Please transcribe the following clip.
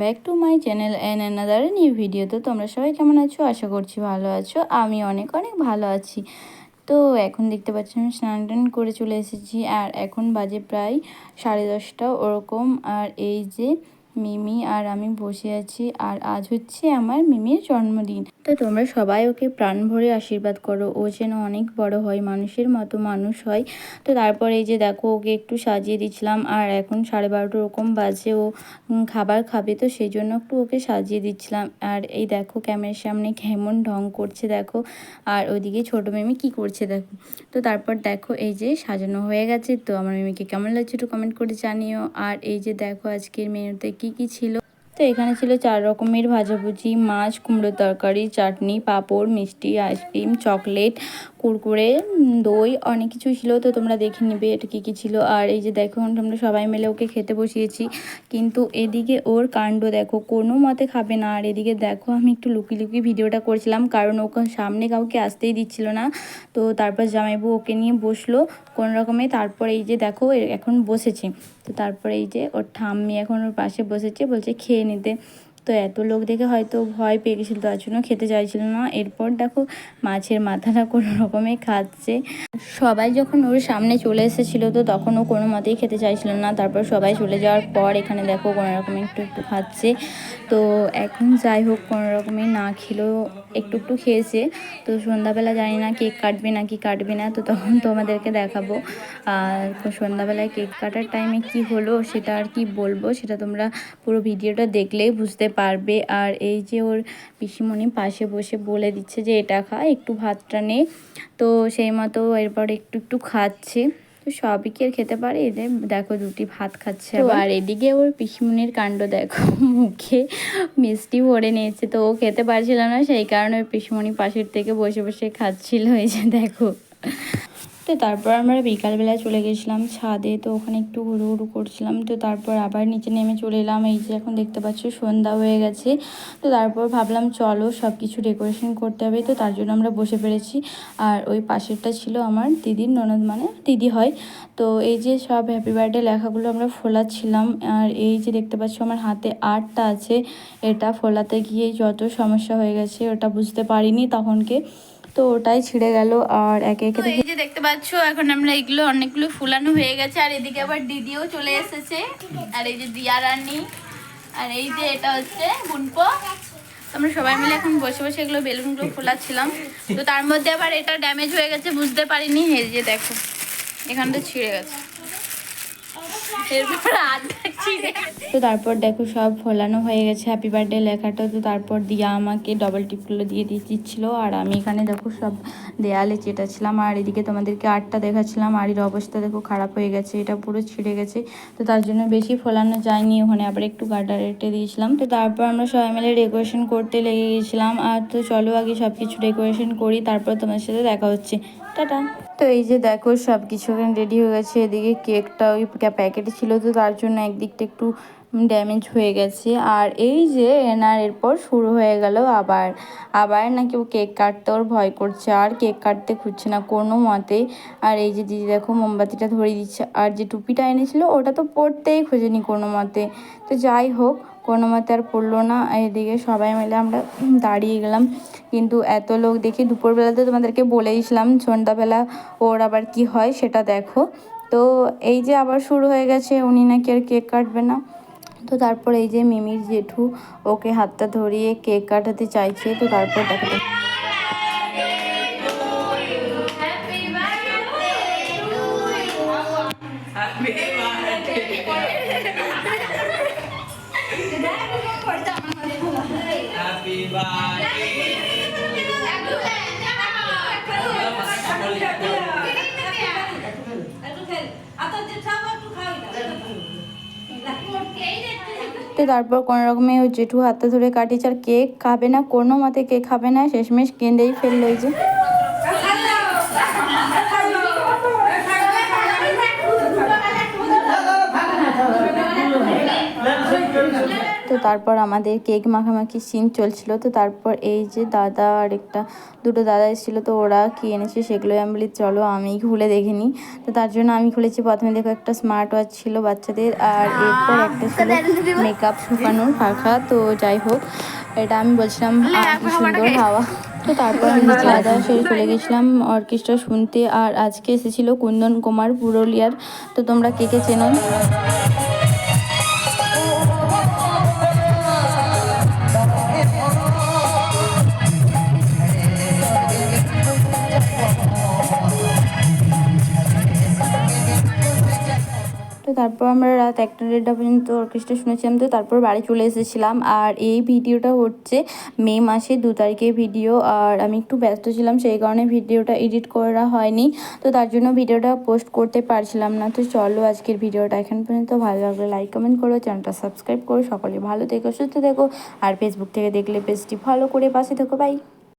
Back to my channel an another new video তো তোমরা সবাই কেমন আছো? আশা করছি ভালো আছো। আমি অনেক অনেক ভালো আছি। তো এখন দেখতে পাচ্ছি আমি স্নান টান করে চলে এসেছি। আর এখন বাজে প্রায় সাড়ে দশটা ওরকম। আর এই যে মিমি আর আমি বসে আছি আর আজ হচ্ছে আমার মিমির জন্মদিন। তো তোমরা সবাই ওকে প্রাণ ভরে আশীর্বাদ করো। ও যেন অনেক বড় হয়, মানুষের মতো মানুষ হয়। তো তারপর এই যে দেখো, ওকে একটু সাজিয়ে দিচ্ছিলাম আর এখন সাড়ে বারোটা ওরকম বাজে ও খাবার খাবে। তো সেই জন্য একটু ওকে সাজিয়ে দিচ্ছিলাম। আর এই দেখো, ক্যামেরার সামনে কেমন ঢং করছে, দেখো। আর ওইদিকে ছোটো মিমি কি করছে, দেখো। তো তারপর দেখো, এই যে সাজানো হয়ে গেছে। তো আমার মিমিকে কেমন লাগছে একটু কমেন্ট করে জানিও। আর এই যে দেখো, আজকের মেনুতে কি কি কি ছিল? তো এখানে ছিল চার রকমের ভাজাভুজি, মাছ কুমড়ো তরকারি, চাটনি, পাঁপড়, মিষ্টি আইসক্রিম চকলেট কুরকুরে দই, অনেক কিছু ছিল, তো তোমরা দেখে নিবে এটা কী কী ছিল। আর এই যে দেখো তোমরা সবাই মিলে ওকে খেতে বসিয়েছি। কিন্তু এদিকে ওর কাণ্ড দেখো, কোনো মতে খাবে না। আর এদিকে দেখো, আমি একটু লুকি লুকি ভিডিওটা করছিলাম, কারণ ওকে সামনে কাউকে আসতেই দিচ্ছিল না। তো তারপর জামাইবু ওকে নিয়ে বসল কোন রকমে। তারপর এই যে দেখো এখন বসেছে। তো তারপরে এই যে ওর ঠাম্মি এখন ওর পাশে বসেছে, বলছে, খেয়ে নিতে। তো এত লোক দেখে হয়তো ভয় পেয়ে গেছিল, তার জন্য খেতে চাইছিল না। এরপর দেখো মাছের মাথাটা কোনো রকমে খাচ্ছে। সবাই যখন ওর সামনে চলে এসেছিল তো তখন ও কোনো মতেই খেতে চাইছিল না। তারপর সবাই চলে যাওয়ার পর এখানে দেখো কোনো রকমে একটু একটু খাচ্ছে। তো এখন যাই হোক, কোনো রকমে না খেলেও একটু একটু খেয়েছে। তো সন্ধ্যাবেলা জানি না কেক কাটবে না কি কাটবে না, তো তখন তোমাদেরকে দেখাবো। আর সন্ধ্যাবেলায় কেক কাটার টাইমে কি হলো সেটা আর কি বলব, সেটা তোমরা পুরো ভিডিওটা দেখলেই বুঝতে পারবে। আর এই যে ওর পিসিমণি পাশে বসে বলে দিচ্ছে যে এটা খা একটু ভাতটা নে। তো সেই মতো এরপর একটু একটু খাচ্ছে। তো সবই কি আর খেতে পারে? এদের দেখো দুটি ভাত খাচ্ছে আর এদিকে ওর পিসিমনির কাণ্ড দেখো মুখে মিষ্টি ভরে নিয়েছে। তো ও খেতে পারছিল না সেই কারণে ওর পিসিমণি পাশের থেকে বসে বসে খাচ্ছিল। এই যে দেখো। তো তারপর আমরা বিকালবেলা চলে গেছিলাম ছাদে, তো ওখানে একটু হুড়ু ঘুরু করছিলাম, তো তারপর আবার নিচে নেমে চলে এলাম, এই যে এখন দেখতে পাচ্ছ সন্ধ্যা হয়ে গেছে, তো তারপর ভাবলাম চলো সব কিছু ডেকোরেশন করতে হবে, তো তার জন্য আমরা বসে পেরেছি আর ওই পাশেরটা ছিল আমার দিদির ননদ মানে দিদি হয়, তো এই যে সব হ্যাপি বার্থডে লেখাগুলো আমরা ফোলাচ্ছিলাম, আর এই যে দেখতে পাচ্ছ আমার হাতে আর্টটা আছে, এটা ফোলাতে গিয়ে যত সমস্যা হয়ে গেছে, ওটা বুঝতে পারিনি তখনকে তো ওটাই ছিঁড়ে গেল আর একে একে এই যে দেখতে পাচ্ছ এখন আমরা এগুলো অনেকগুলো ফুলানো হয়ে গেছে। আর এদিকে আবার দিদিও চলে এসেছে। আর এই যে দিয়া রানী। আর এই যে এটা হচ্ছে বুনপো। আমরা সবাই মিলে এখন বসে বসে এগুলো বেলুনগুলো ফোলাচ্ছিলাম। তো তার মধ্যে আবার এটা ড্যামেজ হয়ে গেছে বুঝতে পারিনি। এই যে দেখো এখানটা ছিঁড়ে গেছে। তো তারপর দেখো সব ফোলানো হয়ে গেছে হ্যাপি বার্থডে লেখাটা তো তারপর দিয়া আমাকে ডবল টিপগুলো দিয়ে দিয়ে দিচ্ছিল আর আমি এখানে দেখো সব দেয়ালে চেটাছিলাম। আর এদিকে তোমাদেরকে আটটা দেখাচ্ছিলাম আড়ির অবস্থা দেখো খারাপ হয়ে গেছে, এটা পুরো ছিঁড়ে গেছে। তো তার জন্য বেশি ফোলানো যায়নি, ওখানে আবার একটু গাডা রেটে দিয়েছিলাম। তো তারপর আমরা সবাই মিলে ডেকোরেশন করতে লেগে গেছিলাম। আর তো চলো আগে সব কিছু ডেকোরেশন করি, তারপর তোমার সাথে দেখা হচ্ছে। টাটা। তো এই যে দেখো সব কিছু রেডি হয়ে গেছে। এদিকে কেকটা ওই প্যাকেটে ছিল, তো তার জন্য একদিকটা একটু ড্যামেজ হয়ে গেছে। আর এই যে এনার এরপর শুরু হয়ে গেল আবার। আবার নাকি ও কেক কাটতে ওর ভয় করছে, আর কেক কাটতে খুঁজছে না কোনো মতে। আর এই যে দিদি দেখো, মোমবাতিটা ধরিয়ে দিচ্ছে। আর যে টুপিটা এনেছিল, ওটা তো পড়তেই খোঁজেনি কোনো মতে। তো যাই হোক কোনো মতে আর পড়ল না। এদিকে সবাই মিলে আমরা দাঁড়িয়ে গেলাম। কিন্তু এত লোক দেখি দুপুরবেলাতে তোমাদেরকে বলেইছিলাম, সন্ধ্যাবেলা ওর আবার কি হয় সেটা দেখো। তো এই যে আবার শুরু হয়ে গেছে, উনি নাকি আর কেক কাটবে না। তো তারপর এই যে মিমির জেঠু ওকে হাতটা ধরিয়ে কেক কাটাতে চাইছে, তো তারপর দেখাতে তো তারপর কোনো রকমে ওই জেঠু হাতে ধরে কাটিয়েছে আর কেক খাবে না, কোনো মতে কেক খাবে না, শেষমেশ কেঁদেই ফেলল যে। তারপর আমাদের কেক মাখামাখি সিন চলছিল তো তারপর এই যে দাদা আর একটা দুটো দাদা এসেছিল তো ওরা কি এনেছে সেগুলোই আমি বলি চলো আমি খুলে দেখে নিই। তো তার জন্য আমি খুলেছি প্রথমে দেখো একটা স্মার্ট ওয়াচ ছিল বাচ্চাদের আর এরপর একটা ছিল মেকআপ শুকানোর পাখা তো যাই হোক এটা আমি বলছিলাম কি সুন্দর হাওয়া। তো তারপর আমি খাওয়া দাওয়া সেরে চলে গেছিলাম অর্কেস্ট্রা শুনতে আর আজকে এসেছিল কুন্দন কুমার পুরুলিয়ার তো তোমরা কে কে চেনো? তারপর আমরা রাত একটা দেড়টা পর্যন্ত অর্কেস্ট্রা শুনেছিলাম তো তারপর বাড়ি চলে এসেছিলাম। আর এই ভিডিওটা হচ্ছে মে মাসে দু তারিখের ভিডিও আর আমি একটু ব্যস্ত ছিলাম, সেই কারণে ভিডিওটা এডিট করা হয়নি। তো তার জন্য ভিডিওটা পোস্ট করতে পারছিলাম না। তো চলো আজকের ভিডিওটা এখন পর্যন্ত। ভালো লাগলে লাইক কমেন্ট করো চ্যানেলটা সাবস্ক্রাইব করো। সকলে ভালো থেকো, সুস্থ থেকো। আর ফেসবুক থেকে দেখলে পেজটি ফলো করে পাশে থেকো। বাই